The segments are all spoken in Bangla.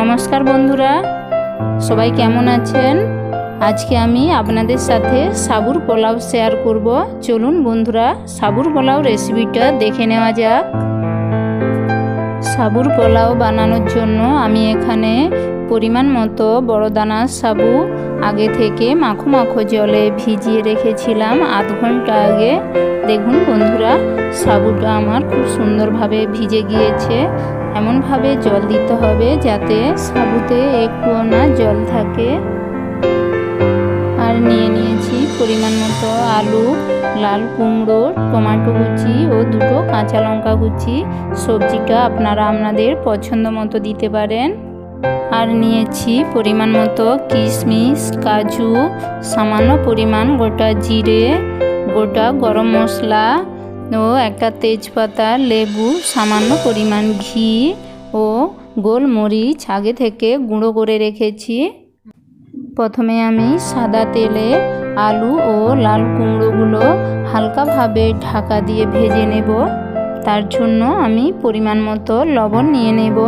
নমস্কার বন্ধুরা, সবাই কেমন আছেন? আজকে আমি আপনাদের সাথে সাবুর পোলাও শেয়ার করব। চলুন বন্ধুরা, সাবুর পোলাও রেসিপিটা দেখে নেওয়া যাক। সাবুর পোলাও বানানোর জন্য আমি এখানে পরিমাণ মতো বড় দানার সাবু আগে থেকে মাখো মাখো জলে ভিজিয়ে রেখেছিলাম আধ ঘণ্টা আগে। দেখুন বন্ধুরা, সাবুটা আমার খুব সুন্দরভাবে ভিজে গিয়েছে। এমনভাবে জল দিতে হবে যাতে সাবুতে একটুও না জল থাকে। আর নিয়ে নিয়েছি পরিমাণ মতো আলু, লাল কুমড়ো, টমেটো কুচি ও দুটো কাঁচা লঙ্কা কুচি। সবজিটা আপনারা আপনাদের পছন্দ মতো দিতে পারেন। আর নিয়েছি পরিমাণ মতো কিশমিশ, কাজু, সামান্য পরিমাণ গোটা জিরে, গোটা গরম মশলা ও একটা তেজপাতা, লেবু, সামান্য পরিমাণ ঘি ও গোলমরিচ আগে থেকে গুঁড়ো করে রেখেছি। প্রথমে আমি সাদা তেলে আলু ও লাল কুমড়োগুলো হালকাভাবে ঢাকা দিয়ে ভেজে নেব। তার জন্য আমি পরিমাণ মতো লবণ নিয়ে নেব।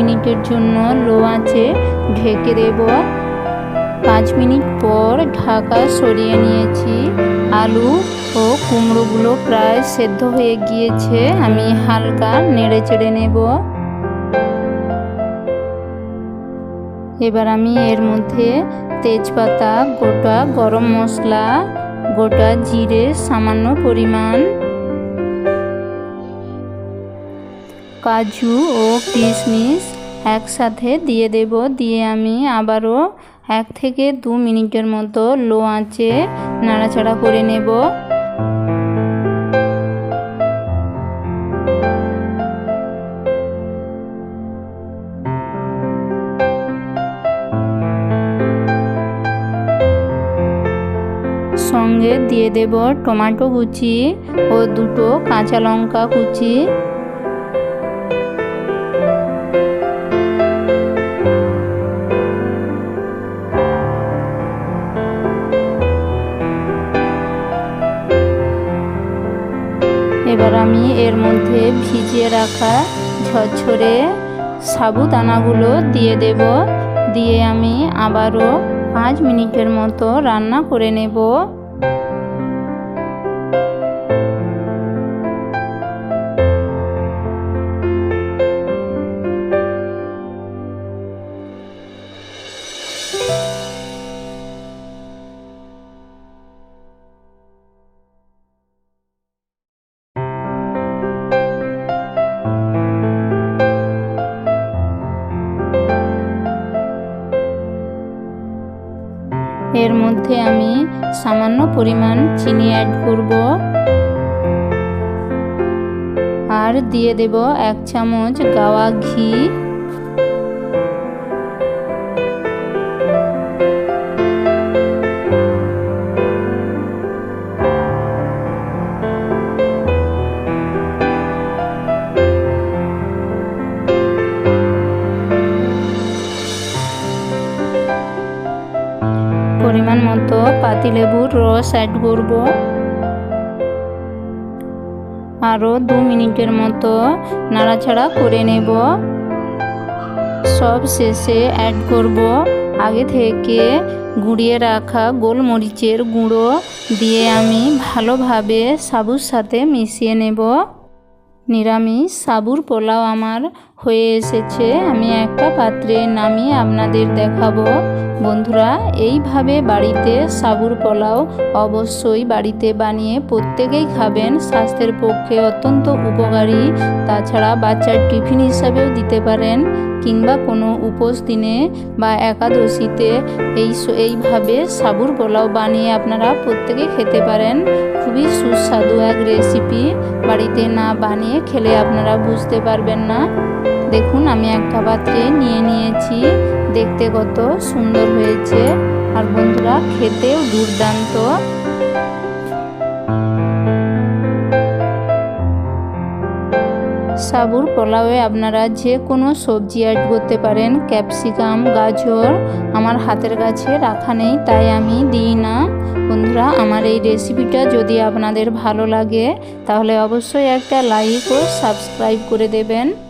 মিনিটের জন্য লো আঁচে ঢেকে দেব। পাঁচ মিনিট পর ঢাকা সরিয়ে নিয়েছি। আলু ও কুমড়োগুলো প্রায় সেদ্ধ হয়ে গিয়েছে। আমি হালকা নেড়ে চেড়ে নেব। এবার আমি এর মধ্যে তেজপাতা, গোটা গরম মশলা, গোটা জিরে, সামান্য পরিমাণ কাজু ও কিশমিশ একসাথে দিয়ে দেব। দিয়ে আমি আবারও এক থেকে দু মিনিটের মতো লো আঁচে নাড়াচাড়া করে নেব। সঙ্গে দিয়ে দেব টমেটো কুচি ও দুটো কাঁচা লঙ্কা কুচি। এর মধ্যে ভিজিয়ে রাখা ঝরঝরে সাবুদানাগুলো দিয়ে দেব। দিয়ে আমি আবারও পাঁচ মিনিটের মতো রান্না করে নেব। এর মধ্যে আমি সামান্য পরিমাণ চিনি অ্যাড করব। আর দিয়ে দেব এক চামচ গাওয়া ঘি। পাতিলেবুর রস অ্যাড করব। আরও দু মিনিটের মতো নাড়াচাড়া করে নেব। সব শেষে অ্যাড করব। আগে থেকে গুঁড়িয়ে রাখা গোলমরিচের গুঁড়ো দিয়ে আমি ভালোভাবে সাবুর সাথে মিশিয়ে নেব। নিরামিষ সাবুর পোলাও আমার হয়ে এসেছে, আমি একটা পাত্রে নামিয়ে আপনাদের দেখাবো। বন্ধুরা, এইভাবে বাড়িতে সাবুর পোলাও অবশ্যই বাড়িতে বানিয়ে প্রত্যেকেই খাবেন। স্বাস্থ্যের পক্ষে অত্যন্ত উপকারী। তাছাড়া বাচ্চার টিফিন হিসাবেও দিতে পারেন কিংবা কোনো উপোস দিনে বা একাদশীতে এই এইভাবে সাবুর পোলাও বানিয়ে আপনারা প্রত্যেকে খেতে পারেন। খুবই সুস্বাদু এক রেসিপি বাড়িতে না বানিয়ে খেলে আপনারা বুঝতে পারবেন না। দেখুন, আমি একটা পাত্রে নিয়ে নিয়েছি। দেখতে কত সুন্দর হয়েছে। আর বন্ধুরা, খেতেও দুর্দান্ত। সাবুর পোলাওয়ে আপনারা যে কোনো সবজি অ্যাড করতে পারেন। ক্যাপসিকাম, গাজর আমার হাতের কাছে রাখা নেই, তাই আমি দিই না। বন্ধুরা, আমার এই রেসিপিটা যদি আপনাদের ভালো লাগে, তাহলে অবশ্যই একটা লাইক ও সাবস্ক্রাইব করে দেবেন।